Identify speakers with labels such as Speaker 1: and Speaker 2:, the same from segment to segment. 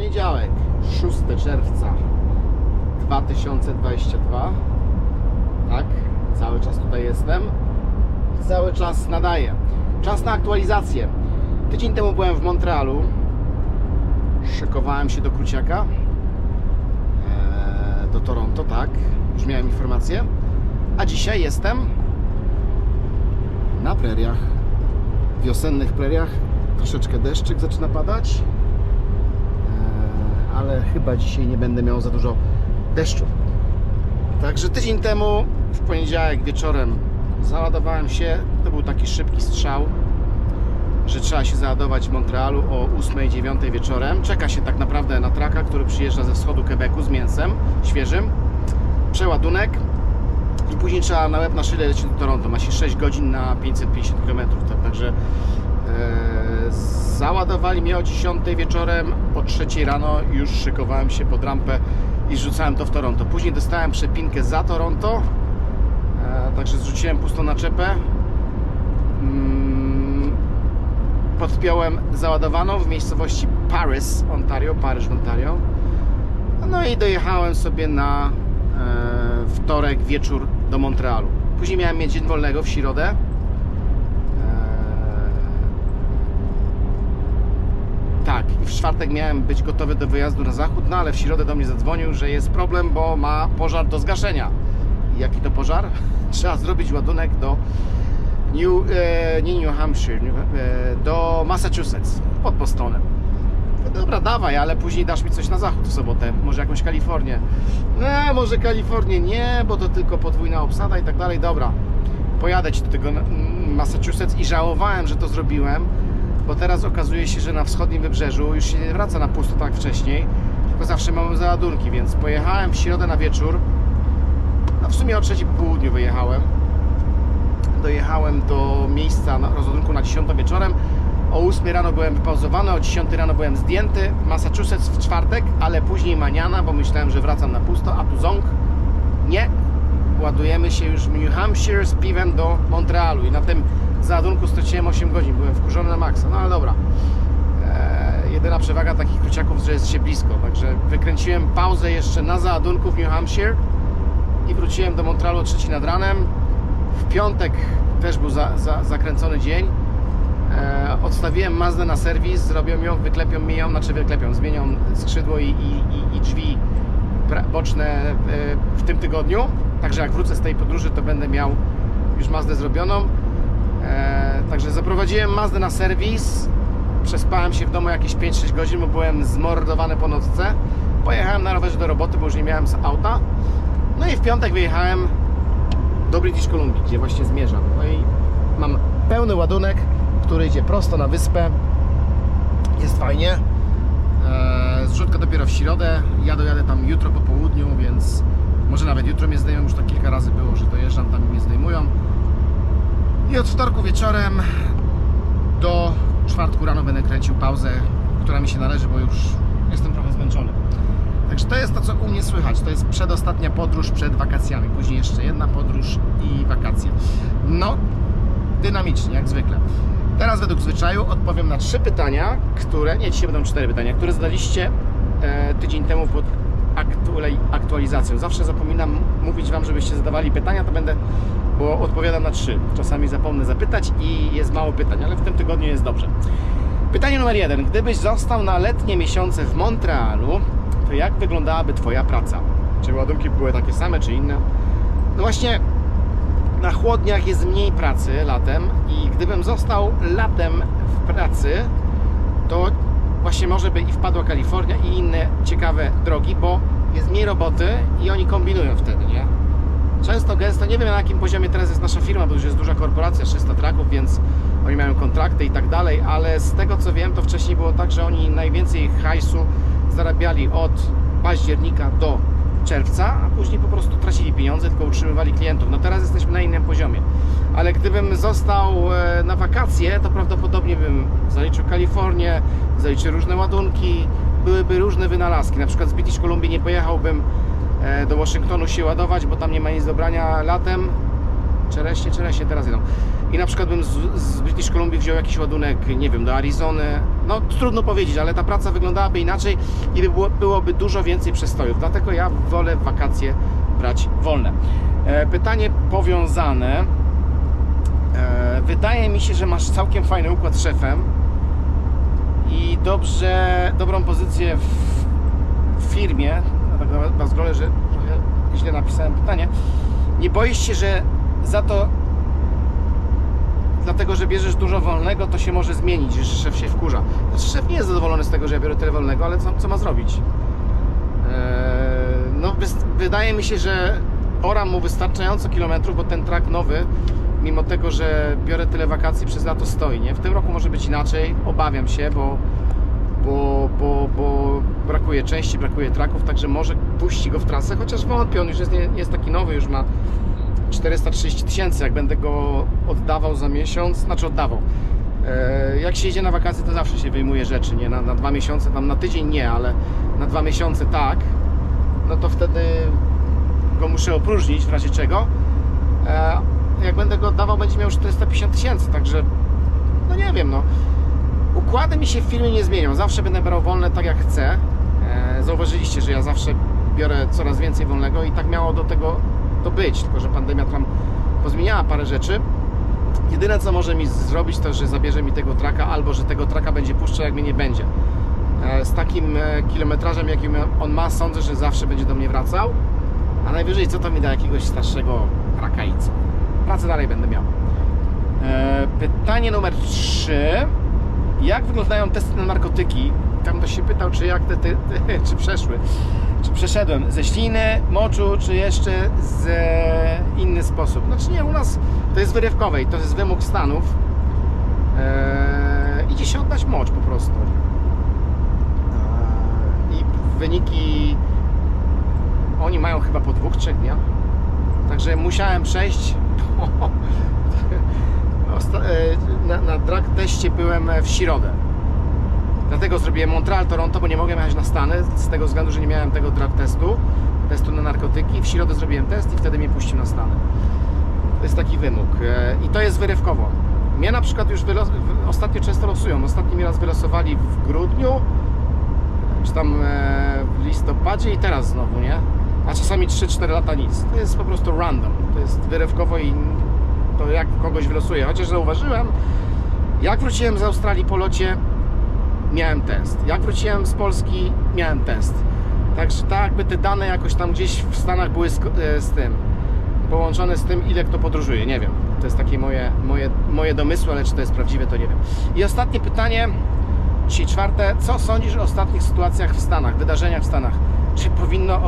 Speaker 1: Poniedziałek, 6 czerwca 2022. Tak, cały czas tutaj jestem. Cały czas nadaję. Czas na aktualizację. Tydzień temu byłem w Montrealu. Szykowałem się do Kruciaka. Eee, do Toronto, tak. Już miałem informację. A dzisiaj jestem na preriach. Wiosennych preriach. Troszeczkę deszczyk zaczyna padać. Ale chyba dzisiaj nie będę miał za dużo deszczu. Także tydzień temu, w poniedziałek wieczorem, załadowałem się. To był taki szybki strzał, że trzeba się załadować w Montrealu o 8-9 wieczorem. Czeka się tak naprawdę na traka, który przyjeżdża ze wschodu Quebecu z mięsem świeżym. Przeładunek i później trzeba na łeb na szyle lecieć do Toronto. Ma się 6 godzin na 550 km. Tak, także e, załadowali mnie o 10 wieczorem, o 3 rano już szykowałem się pod rampę i zrzucałem to w Toronto. Później dostałem przepinkę za Toronto, e, także zrzuciłem pustą naczepę. Mm, podpiąłem załadowaną w miejscowości Paris, Ontario, Paryż Ontario. No i dojechałem sobie na e, wtorek wieczór do Montrealu. Później miałem mieć dzień wolnego w środę. Tak, w czwartek miałem być gotowy do wyjazdu na zachód, no ale w środę do mnie zadzwonił, że jest problem, bo ma pożar do zgaszenia. Jaki to pożar? Trzeba zrobić ładunek do New, e, nie New Hampshire, New, e, do Massachusetts, pod Bostonem. No dobra, dawaj, ale później dasz mi coś na zachód w sobotę, może jakąś Kalifornię. Nie, może Kalifornię nie, bo to tylko podwójna obsada i tak dalej. Dobra, pojadę ci do tego Massachusetts i żałowałem, że to zrobiłem, bo teraz okazuje się, że na wschodnim wybrzeżu już się nie wraca na pusto tak wcześniej, tylko zawsze mamy załadunki, więc pojechałem w środę na wieczór. No w sumie o trzeciej po południu wyjechałem. Dojechałem do miejsca na rozładunku na 10 wieczorem. O 8 rano byłem wypauzowany, o 10 rano byłem zdjęty. Massachusetts w czwartek, ale później maniana, bo myślałem, że wracam na pusto, a tu ząg. Nie. Ładujemy się już w New Hampshire z piwem do Montrealu i na tym załadunku straciłem 8 godzin. Byłem wkurzony na maksa, no ale dobra. Eee, jedyna przewaga takich kruciaków, że jest się blisko. Także wykręciłem pauzę jeszcze na załadunku w New Hampshire i wróciłem do Montrealu o 3 nad ranem. W piątek też był za, za, zakręcony dzień. E, odstawiłem Mazdę na serwis, zrobią ją, wyklepią mi ją, znaczy wyklepią, zmienią skrzydło i, i, i, drzwi boczne e, w tym tygodniu. Także jak wrócę z tej podróży, to będę miał już Mazdę zrobioną. E, także zaprowadziłem Mazdę na serwis. Przespałem się w domu jakieś 5-6 godzin, bo byłem zmordowany po nocce. Pojechałem na rowerze do roboty, bo już nie miałem z auta. No i w piątek wyjechałem do British Columbia, gdzie właśnie zmierzam. No i mam pełny ładunek, który idzie prosto na wyspę. Jest fajnie. Eee, zrzutka dopiero w środę. Ja dojadę tam jutro po południu, więc może nawet jutro mnie zdejmą. Już to kilka razy było, że dojeżdżam tam mnie zdejmują. I od wtorku wieczorem do czwartku rano będę kręcił pauzę, która mi się należy, bo już jestem trochę zmęczony. Także to jest to, co u mnie słychać. To jest przedostatnia podróż przed wakacjami. Później jeszcze jedna podróż i wakacje. No, dynamicznie, jak zwykle. Teraz według zwyczaju odpowiem na trzy pytania, które, nie, dzisiaj będą cztery pytania, które zadaliście e, tydzień temu pod aktualizacją. Zawsze zapominam mówić Wam, żebyście zadawali pytania, to będę, bo odpowiadam na trzy. Czasami zapomnę zapytać i jest mało pytań, ale w tym tygodniu jest dobrze. Pytanie numer jeden. Gdybyś został na letnie miesiące w Montrealu, to jak wyglądałaby Twoja praca? Czy ładunki były takie same, czy inne? No właśnie, na chłodniach jest mniej pracy latem i gdybym został latem w pracy, to właśnie może by i wpadła Kalifornia i inne ciekawe drogi, bo jest mniej roboty i oni kombinują wtedy, nie? Często, gęsto, nie wiem na jakim poziomie teraz jest nasza firma, bo już jest duża korporacja, 300 traków, więc oni mają kontrakty i tak dalej, ale z tego co wiem, to wcześniej było tak, że oni najwięcej hajsu zarabiali od października do czerwca, a później po prostu tracili pieniądze, tylko utrzymywali klientów. No teraz jesteśmy na innym poziomie. Ale gdybym został e, na wakacje, to prawdopodobnie bym zaliczył Kalifornię, zaliczył różne ładunki, byłyby różne wynalazki. Na przykład z British Columbia nie pojechałbym e, do Waszyngtonu się ładować, bo tam nie ma nic do brania latem. Czereśnie, czereśnie teraz jedą. I na przykład bym z, z British Columbia wziął jakiś ładunek, nie wiem, do Arizony. No trudno powiedzieć, ale ta praca wyglądałaby inaczej i by było, byłoby dużo więcej przestojów. Dlatego ja wolę wakacje brać wolne. E, pytanie powiązane. E, wydaje mi się, że masz całkiem fajny układ z szefem i dobrze, dobrą pozycję w, w firmie. No tak na- na że trochę źle napisałem pytanie. Nie boisz się, że za to dlatego, że bierzesz dużo wolnego, to się może zmienić, że szef się wkurza. Znaczy, szef nie jest zadowolony z tego, że ja biorę tyle wolnego, ale co, co ma zrobić? Eee, no, wydaje mi się, że oram mu wystarczająco kilometrów, bo ten trak nowy, mimo tego, że biorę tyle wakacji przez lato stoi, nie? W tym roku może być inaczej, obawiam się, bo, bo, bo, bo brakuje części, brakuje traków, także może puści go w trasę, chociaż wątpię, on już jest, nie jest taki nowy, już ma 430 tysięcy, jak będę go oddawał za miesiąc, znaczy oddawał. E, Jak się jedzie na wakacje, to zawsze się wyjmuje rzeczy, nie? Na, na dwa miesiące, tam na tydzień nie, ale na dwa miesiące tak, no to wtedy go muszę opróżnić w razie czego. E, Jak będę go oddawał, będzie miał już 450 tysięcy, także no nie wiem, no. Układy mi się w firmie nie zmienią, zawsze będę brał wolne tak jak chcę. E, Zauważyliście, że ja zawsze biorę coraz więcej wolnego i tak miało do tego to być, tylko że pandemia tam pozmieniała parę rzeczy. Jedyne co może mi zrobić to, że zabierze mi tego traka albo że tego traka będzie puszczał jak mnie nie będzie. E, Z takim e, kilometrażem jakim on ma sądzę, że zawsze będzie do mnie wracał. A najwyżej co to mi da jakiegoś starszego traka i co? Pracę dalej będę miał. E, Pytanie numer 3. Jak wyglądają testy na narkotyki? Tam ktoś się pytał, czy jak te, te, te czy przeszły. Czy przeszedłem ze śliny, moczu, czy jeszcze z e, inny sposób? Znaczy nie, u nas to jest wyrywkowe i to jest wymóg Stanów. E, idzie się oddać mocz po prostu. E, I wyniki oni mają chyba po dwóch, trzech dniach. Także musiałem przejść. E, na, na drag teście byłem w środę. Dlatego zrobiłem Montreal, Toronto, bo nie mogłem jechać na Stany z tego względu, że nie miałem tego drug testu, testu na narkotyki. W środę zrobiłem test i wtedy mnie puścił na Stany. To jest taki wymóg e, i to jest wyrywkowo. Mnie na przykład już wylos- ostatnio często losują. Ostatni mi raz wylosowali w grudniu, czy tam e, w listopadzie i teraz znowu, nie? A czasami 3-4 lata nic. To jest po prostu random. To jest wyrywkowo i to jak kogoś wylosuje. Chociaż zauważyłem, jak wróciłem z Australii po locie, miałem test. Jak wróciłem z Polski, miałem test. Także tak jakby te dane jakoś tam gdzieś w Stanach były z, e, z tym połączone z tym, ile kto podróżuje. Nie wiem. To jest takie moje, moje, moje domysły, ale czy to jest prawdziwe, to nie wiem. I ostatnie pytanie, dzisiaj czwarte. Co sądzisz o ostatnich sytuacjach w Stanach, wydarzeniach w Stanach? Czy powinno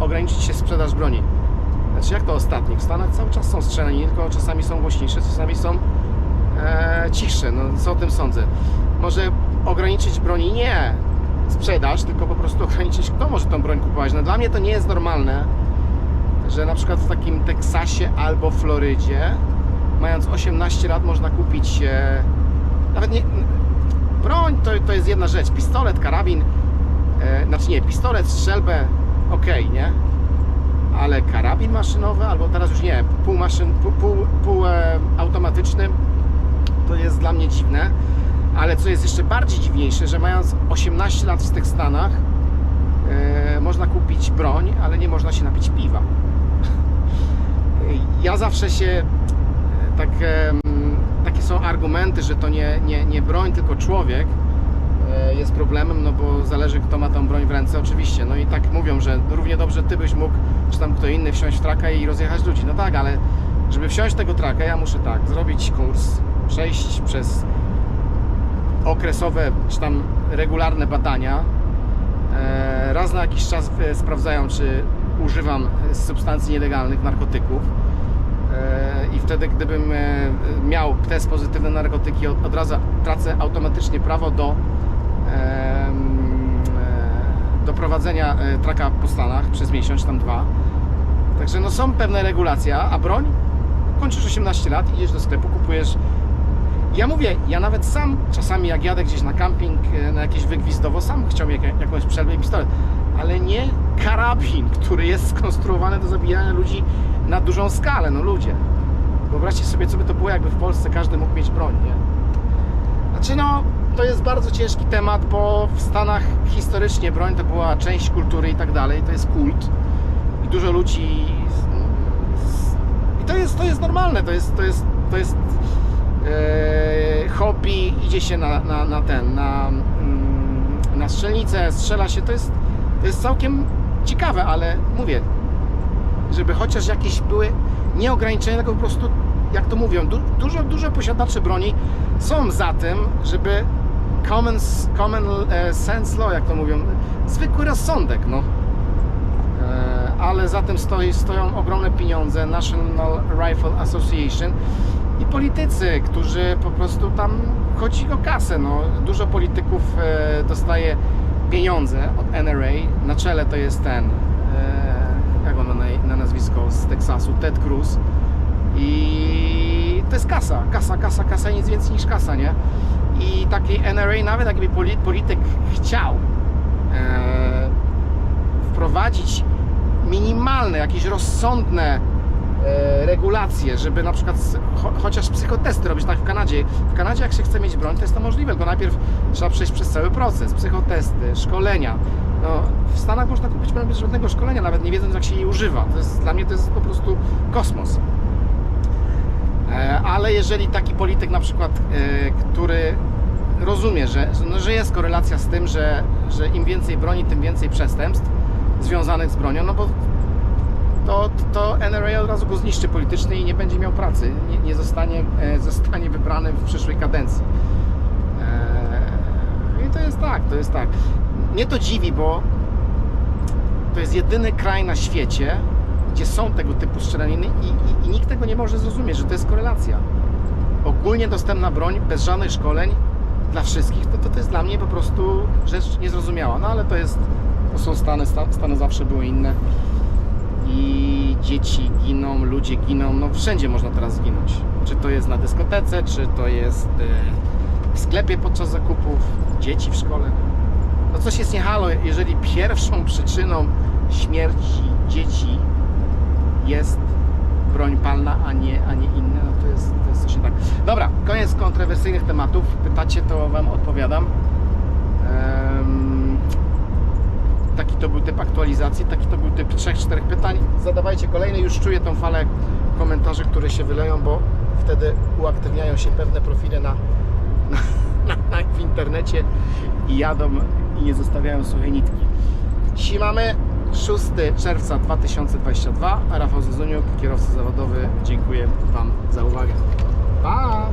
Speaker 1: ograniczyć się sprzedaż broni? Znaczy jak to ostatnich? W Stanach cały czas są strzelani, tylko czasami są głośniejsze, czasami są e, cichsze. No co o tym sądzę? Może ograniczyć broni? Nie sprzedaż, tylko po prostu ograniczyć, kto może tą broń kupować. No dla mnie to nie jest normalne, że na przykład w takim Teksasie albo Florydzie, mając 18 lat, można kupić e, nawet nie. Broń to, to jest jedna rzecz. Pistolet, karabin, e, znaczy nie, pistolet, strzelbę, ok, nie? Ale karabin maszynowy, albo teraz już nie, półmaszyn, pół, pół, pół e, automatyczny, to jest dla mnie dziwne. Ale co jest jeszcze bardziej dziwniejsze, że mając 18 lat w tych Stanach, e, można kupić broń, ale nie można się napić piwa. Ja zawsze się e, tak, em, takie są argumenty, że to nie, nie, nie broń, tylko człowiek jest problemem, no bo zależy kto ma tą broń w ręce oczywiście. No i tak mówią, że równie dobrze ty byś mógł, czy tam kto inny wsiąść w traka i rozjechać ludzi. No tak, ale żeby wsiąść tego traka, ja muszę tak, zrobić kurs, przejść przez okresowe, czy tam regularne badania. E, Raz na jakiś czas e, sprawdzają, czy używam substancji nielegalnych, narkotyków. E, I wtedy, gdybym miał test pozytywny na narkotyki, od, razu tracę automatycznie prawo do, do prowadzenia traka po Stanach przez miesiąc, tam dwa. Także no są pewne regulacje, a broń? Kończysz 18 lat, idziesz do sklepu, kupujesz ja mówię, ja nawet sam czasami jak jadę gdzieś na camping, e, na jakieś wygwizdowo, sam chciałbym jak, jakąś przerwę i pistolet, ale nie karabin, który jest skonstruowany do zabijania ludzi na dużą skalę, no ludzie. Wyobraźcie sobie, co by to było, jakby w Polsce każdy mógł mieć broń, nie? Znaczy no, to jest bardzo ciężki temat, bo w Stanach historycznie broń to była część kultury i tak dalej, to jest kult i dużo ludzi i to jest, to jest normalne, to jest, to jest, to jest hobby, idzie się na, na, na ten, na, mm, na strzelnicę, strzela się, to jest, to jest całkiem ciekawe, ale mówię, żeby chociaż jakieś były nie ograniczenia, tylko po prostu, jak to mówią, du, dużo, dużo posiadaczy broni są za tym, żeby common, common e, sense law, jak to mówią, zwykły rozsądek, no. E, ale za tym stoi, stoją ogromne pieniądze, National Rifle Association i politycy, którzy po prostu tam chodzi o kasę. No. Dużo polityków e, dostaje pieniądze od NRA. Na czele to jest ten, e, jak on na, na nazwisko z Teksasu, Ted Cruz. I to jest kasa, kasa, kasa, kasa, nic więcej niż kasa, nie? I taki NRA, nawet jakby poli- polityk chciał e, wprowadzić minimalne, jakieś rozsądne regulacje, żeby na przykład cho, chociaż psychotesty robić, tak w Kanadzie. W Kanadzie jak się chce mieć broń, to jest to możliwe, tylko najpierw trzeba przejść przez cały proces, psychotesty, szkolenia. No, w Stanach można kupić broń bez żadnego szkolenia, nawet nie wiedząc jak się jej używa. To jest, dla mnie to jest po prostu kosmos. E, Ale jeżeli taki polityk na przykład, e, który rozumie, że- no, że jest korelacja z tym, że, że im więcej broni, tym więcej przestępstw związanych z bronią, no bo to, to NRA od razu go zniszczy politycznie i nie będzie miał pracy, nie, nie zostanie, e, zostanie wybrany w przyszłej kadencji. E, I to jest tak, to jest tak. Mnie to dziwi, bo to jest jedyny kraj na świecie, gdzie są tego typu strzelaniny i, i, i nikt tego nie może zrozumieć, że to jest korelacja. Ogólnie dostępna broń, bez żadnych szkoleń dla wszystkich, to, to, to jest dla mnie po prostu rzecz niezrozumiała. No ale to jest, to są Stany, Sta- Stany zawsze były inne i dzieci giną, ludzie giną, no wszędzie można teraz zginąć. Czy to jest na dyskotece, czy to jest e, w sklepie podczas zakupów, dzieci w szkole. No coś jest niehalo, jeżeli pierwszą przyczyną śmierci dzieci jest broń palna, a nie, a nie inne, no to jest, to jest coś nie tak. Dobra, koniec kontrowersyjnych tematów. Pytacie, to Wam odpowiadam. Em, taki to był typ aktualizacji, taki to był typ 3-4 pytań. Zadawajcie kolejne, już czuję tą falę komentarzy, które się wyleją, bo wtedy uaktywniają się pewne profile na, na, na, w internecie i jadą i nie zostawiają suchej nitki. Dzisiaj mamy 6 czerwca 2022, a Rafał Zezuniuk, kierowca zawodowy. Dziękuję Wam za uwagę. Pa!